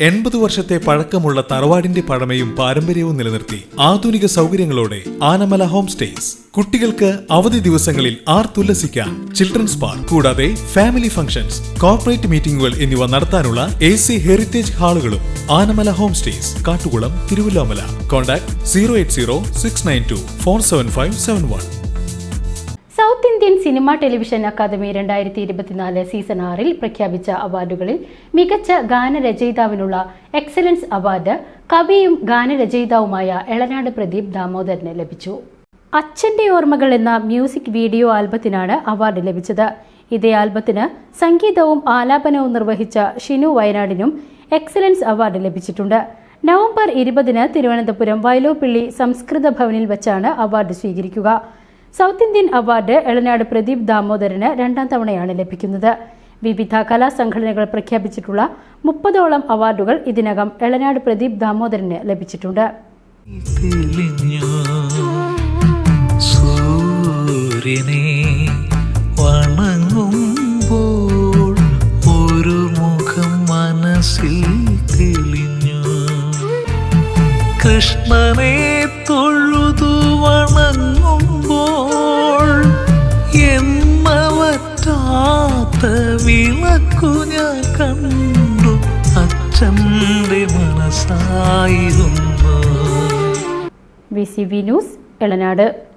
എൺപത് വർഷത്തെ പഴക്കമുള്ള തറവാടിന്റെ പഴമയും പാരമ്പര്യവും നിലനിർത്തി ആധുനിക സൗകര്യങ്ങളോടെ ആനമല ഹോം സ്റ്റേസ്. കുട്ടികൾക്ക് അവധി ദിവസങ്ങളിൽ ആർ ആർത്തുല്ലസിക്കാൻ ചിൽഡ്രൻസ് പാർക്ക് കൂടാതെ ഫാമിലി ഫംഗ്ഷൻസ് കോർപ്പറേറ്റ് മീറ്റിംഗുകൾ എന്നിവ നടത്താനുള്ള A C heritage ഹാളുകളും Anamala home stays Kattukulam Thiruvilwamala contact zero eight zero six nine two four seven five seven one. South Indian cinema television academy രണ്ടായിരത്തി ഇരുപത്തിനാല് സീസൺ ആറിൽ പ്രഖ്യാപിച്ച അവാർഡുകളിൽ മികച്ച ഗാനരചയിതാവിനുള്ള excellence award കവിയും ഗാനരചയിതാവുമായ എളനാട് പ്രദീപ് ദാമോദരന് ലഭിച്ചു. അച്ഛന്റെ ഓർമ്മകൾ എന്ന മ്യൂസിക് വീഡിയോ ആൽബത്തിനാണ് അവാർഡ് ലഭിച്ചത്. ഇതേ ആൽബത്തിന് സംഗീതവും ആലാപനവും നിർവഹിച്ച ഷിനു വയനാടിനും എക്സലൻസ് അവാർഡ് ലഭിച്ചിട്ടുണ്ട്. നവംബർ ഇരുപതിന് തിരുവനന്തപുരം വയലോപ്പിള്ളി സംസ്കൃത ഭവനിൽ വെച്ചാണ് അവാർഡ് സ്വീകരിക്കുക. South Indian award Elanad Pradeep Damodaran രണ്ടാം തവണയാണ് ലഭിക്കുന്നത്. വിവിധ കലാസംഘടനകൾ പ്രഖ്യാപിച്ചിട്ടുള്ള മുപ്പതോളം അവാർഡുകൾ ഇതിനകം എളനാട് പ്രദീപ് ദാമോദരന് ലഭിച്ചിട്ടുണ്ട്. കൃഷ്ണനേ വിളക്കു ഞാൻ കണ്ടു. അച്ഛന്റെ മനസ്സായിരുന്നു. V C V news Elanad.